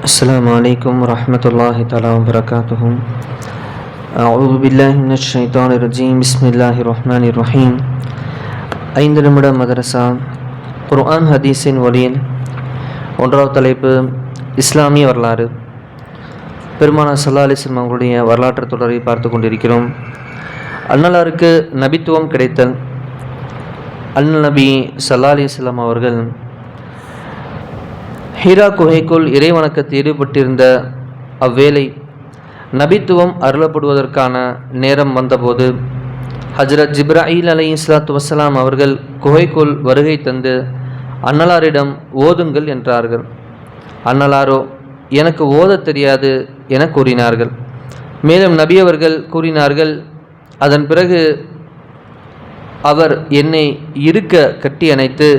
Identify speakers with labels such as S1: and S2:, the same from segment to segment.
S1: السلام عليكم ورحمة الله تعالى وبركاته أعوذ بالله من الشيطان الرجيم بسم الله الرحمن الرحيم ஐந்து நிமிட மதரசா குர்ஆன் ஹதீஸின் ஒளியில் ஒன்றாவது தலைப்பு இஸ்லாமிய வரலாறு பெருமானா சல்லா அலிஸ்லாம் அவங்களுடைய வரலாற்று தொடரை பார்த்து கொண்டிருக்கிறோம் அன்னலாருக்கு நபித்துவம் கிடைத்தல் அல் நபி சல்லா அலிஸ்லாம் அவர்கள் ஹீரா குகைக்குள் இறைவணக்கத்தில் ஈடுபட்டிருந்த அவ்வேளை நபித்துவம் அருளப்படுவதற்கான நேரம் வந்தபோது ஹஜரத் ஜிப்ராயில் அலை இஸ்லாத்து வசலாம் அவர்கள் குகைக்குள் வருகை தந்து அன்னலாரிடம் ஓதுங்கள் என்றார்கள். அன்னலாரோ எனக்கு ஓத தெரியாது என கூறினார்கள். மேலும் நபி அவர்கள் கூறினார்கள் அதன் பிறகு அவர் என்னை இருக்க கட்டி அணைத்து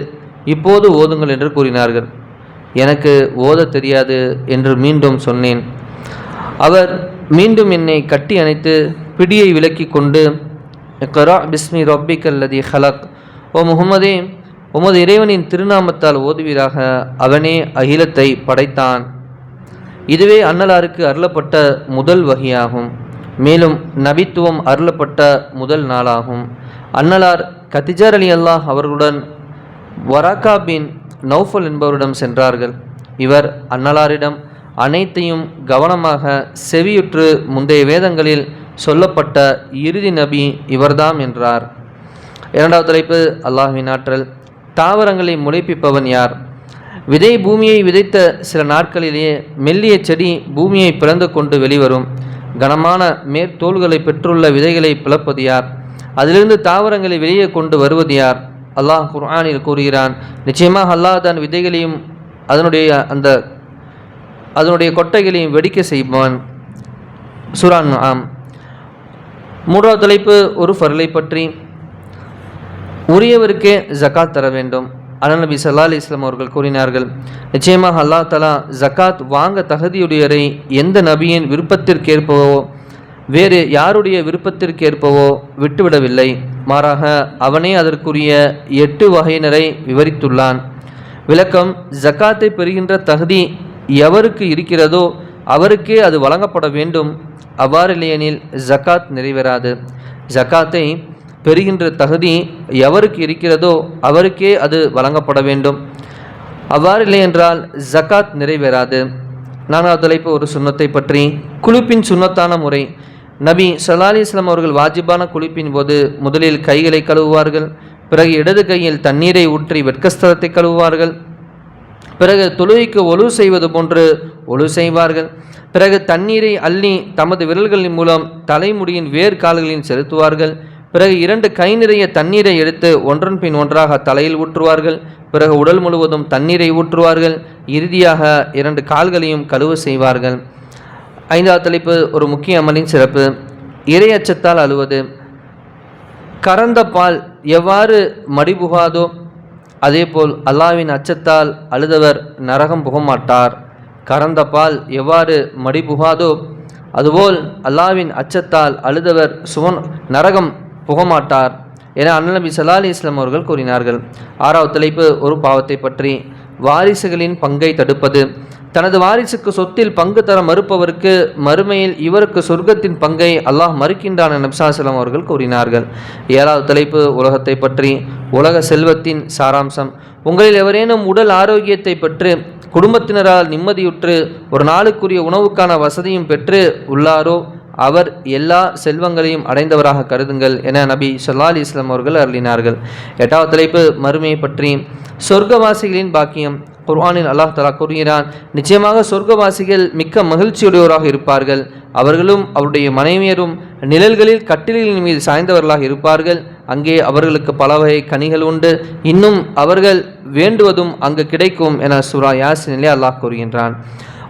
S1: இப்போது ஓதுங்கள் என்று கூறினார்கள். எனக்கு ஓதத் தெரியாது என்று மீண்டும் சொன்னேன். அவர் மீண்டும் என்னை கட்டி அணைத்து பிடியை விலக்கி கொண்டு கரா பிஸ்மி ரொப்பிக் அல்லதி ஹலக். ஓ முகமதே உமது இறைவனின் திருநாமத்தால் ஓதுவீராக. அவனே அகிலத்தை படைத்தான். இதுவே அன்னலாருக்கு அருளப்பட்ட முதல் வகையாகும். மேலும் நபித்துவம் அருளப்பட்ட முதல் நாளாகும். அன்னலார் கத்திஜார் அலி அல்லாஹ் அவர்களுடன் வராக்கா பின் நௌஃபல் என்பவரிடம் சென்றார்கள். இவர் அன்னலாரிடம் அனைத்தையும் கவனமாக செவியுற்று முந்தைய வேதங்களில் சொல்லப்பட்ட இறுதி நபி இவர்தாம் என்றார். இரண்டாவது தலைப்பு அல்லாஹ்வின் ஆற்றல். தாவரங்களை முளைப்பிப்பவன் யார்? விதை பூமியை விதைத்த சில நாட்களிலேயே மெல்லிய செடி பூமியை பிளந்து கொண்டு வெளிவரும். கனமான மேற்தோள்களை பெற்றுள்ள விதைகளை பிளப்பது யார்? அதிலிருந்து தாவரங்களை வெளியே கொண்டு வருவது யார்? அல்லாஹ் குர்ஆனில் கூறுகிறான். நிச்சயமாக அல்லாஹ் தன் விதைகளையும் அதனுடைய அந்த அதனுடைய கொட்டைகளையும் வெடிக்க செய்வான். சுரான் ஆம் மூன்றாவது தலைப்பு ஒரு ஃபர்லை பற்றி. உரியவருக்கே ஜக்காத் தர வேண்டும். அலநபி நபி சல்லா அலி இஸ்லாம் அவர்கள் கூறினார்கள் நிச்சயமாக அல்லா தலா ஜக்காத் வாங்க தகுதியுடையரை எந்த நபியின் விருப்பத்திற்கேற்பவோ வேறு யாருடைய விருப்பத்திற்கேற்பவோ விட்டுவிடவில்லை. மாறாக அவனே அதற்குரிய எட்டு வகையினரை விவரித்துள்ளான். விளக்கம் ஜக்காத்தை பெறுகின்ற தகுதி எவருக்கு இருக்கிறதோ அவருக்கே அது வழங்கப்பட வேண்டும். அவ்வாறு இல்லையெனில் ஜக்காத் நிறைவேறாது. ஜக்காத்தை பெறுகின்ற தகுதி எவருக்கு இருக்கிறதோ அவருக்கே அது வழங்கப்பட வேண்டும். அவ்வாறு இல்லை என்றால் ஜக்காத் நிறைவேறாது. நான்காவது தலைப்பு ஒரு சுண்ணத்தை பற்றி. குழுப்பின் சுண்ணத்தான முறை. நபி சல்லா இஸ்லாம் அவர்கள் வாஜிபான குளிப்பின் போது முதலில் கைகளை கழுவுவார்கள் பிறகு இடது கையில் தண்ணீரை ஊற்றி வெட்கஸ்தலத்தை கழுவுவார்கள் பிறகு தொழுகைக்கு ஒழு செய்வது போன்று ஒழு செய்வார்கள் பிறகு தண்ணீரை அள்ளி தமது விரல்களின் மூலம் தலைமுடியின் வேர் கால்களில் செலுத்துவார்கள் பிறகு இரண்டு கை நிறைய தண்ணீரை எடுத்து ஒன்றன் பின் ஒன்றாக தலையில் ஊற்றுவார்கள் பிறகு உடல் முழுவதும் தண்ணீரை ஊற்றுவார்கள் இறுதியாக இரண்டு கால்களையும் கழுவு செய்வார்கள். ஐந்தாவது தலைப்பு ஒரு முக்கிய அமலின் சிறப்பு. இறை அச்சத்தால் அழுவது. கறந்த பால் எவ்வாறு மடிபுகாதோ அதேபோல் அல்லாவின் அச்சத்தால் அழுதவர் நரகம் புகமாட்டார். கறந்த பால் எவ்வாறு மடிபுகாதோ அதுபோல் அல்லாவின் அச்சத்தால் அழுதவர் சுவன் நரகம் புகமாட்டார் என அண்ணநபி சலாலி அலி இஸ்லாம் அவர்கள் கூறினார்கள். ஆறாவது தலைப்பு ஒரு பாவத்தை பற்றி. வாரிசுகளின் பங்கை தடுப்பது. தனது வாரிசுக்கு சொத்தில் பங்கு தர மறுப்பவருக்கு மறுமையில் இவருக்கு சொர்க்கத்தின் பங்கை அல்லாஹ் மறுக்கின்றான் என நப்சாசலம் அவர்கள் கூறினார்கள். ஏழாவது தலைப்பு உலகத்தை பற்றி. உலக செல்வத்தின் சாராம்சம். உங்களில் எவரேனும் உடல் ஆரோக்கியத்தை பெற்று குடும்பத்தினரால் நிம்மதியுற்று ஒரு நாளுக்குரிய உணவுக்கான வசதியும் பெற்று உள்ளாரோ அவர் எல்லா செல்வங்களையும் அடைந்தவராக கருதுங்கள் என நபி சொல்லா அலி இஸ்லாம் அவர்கள் அருளினார்கள். எட்டாவது தலைப்பு மறுமையை பற்றி. சொர்க்கவாசிகளின் பாக்கியம். குர்ஆனில் அல்லாஹ் தலா கூறுகிறான் நிச்சயமாக சொர்க்கவாசிகள் மிக்க மகிழ்ச்சியுடையோராக இருப்பார்கள். அவர்களும் அவருடைய மனைவியரும் நிழல்களில் கட்டிலின் மீது சாய்ந்தவர்களாக இருப்பார்கள். அங்கே அவர்களுக்கு பல வகை கனிகள் உண்டு. இன்னும் அவர்கள் வேண்டுவதும் அங்கு கிடைக்கும் என சுரா யாசினிலே அல்லாஹ் கூறுகின்றான்.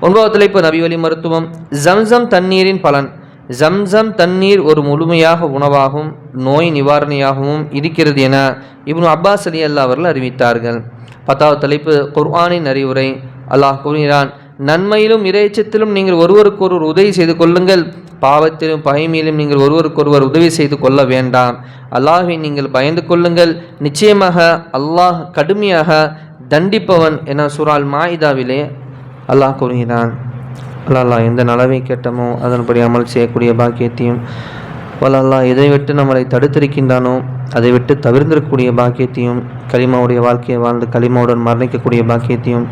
S1: ஒன்பதாவது தலைப்பு நபி வழி மருத்துவம். ஜம்சம் தண்ணீரின் பலன். ஜம்சம் தண்ணீர் ஒரு முழுமையாக உணவாகவும் நோய் நிவாரணியாகவும் இருக்கிறது என இப்னு அப்பாஸ் அலி அல்லா அவர்கள் அறிவித்தார்கள். பத்தாவது தலைப்பு குர்ஆனின் அறிவுரை. அல்லாஹ் கூறுகிறான் நன்மையிலும் இறைச்சத்திலும் நீங்கள் ஒருவருக்கொருவர் உதவி செய்து கொள்ளுங்கள். பாவத்திலும் பகைமையிலும் நீங்கள் ஒருவருக்கொருவர் உதவி செய்து கொள்ள வேண்டாம். அல்லாஹை நீங்கள் பயந்து கொள்ளுங்கள். நிச்சயமாக அல்லாஹ் கடுமையாக தண்டிப்பவன் என சுரால் மாயிதாவிலே அல்லாஹ் கூறுகிறான். அல்லாஹ் எந்த நலவை கேட்டமோ அதன்படி அமல் செய்யக்கூடிய பாக்கியத்தையும் வல்லல்லா எதை விட்டு நம்மளை தடுத்திருக்கின்றானோ அதை விட்டு தவிர்ந்திருக்கக்கூடிய பாக்கியத்தையும் கலிமாவுடைய வாழ்க்கையை வாழ்ந்து கலிமாவுடன் மரணிக்கக்கூடிய பாக்கியத்தையும்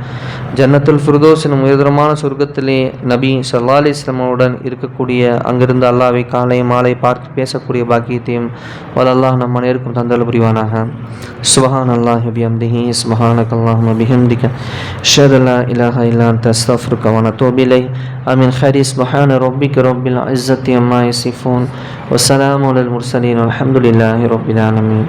S1: ஜன்னத்துல் ஃபுர்தோஸ் எனும் உயர்தரமான சொர்க்கத்திலே நபி சல்லா அலிஸ்லமாவுடன் இருக்கக்கூடிய அங்கிருந்து அல்லாவை காலை மாலை பார்த்து பேசக்கூடிய பாக்கியத்தையும் வலல்லாஹ் நம் அனைவருக்கும் தந்தல் புரிவானாக. சுபஹான் அல்லாஹ் ஹபிஹி சுபஹானக் அல்லாஹ் ஹபிஹம்திக ஷதல்லா இலாஹா இல்லான் தஸ்தஃபுருக்க வன தோபிலை அமின். ஹரி சுபஹான ரொப்பிக் ரொப்பில் இஸ்ஸத்தி அம்மா இசிஃபோன் வசலாம் அலல் முர்சலீன். அலமதுல்லாஹி ரொப்பில் ஆலமீன்.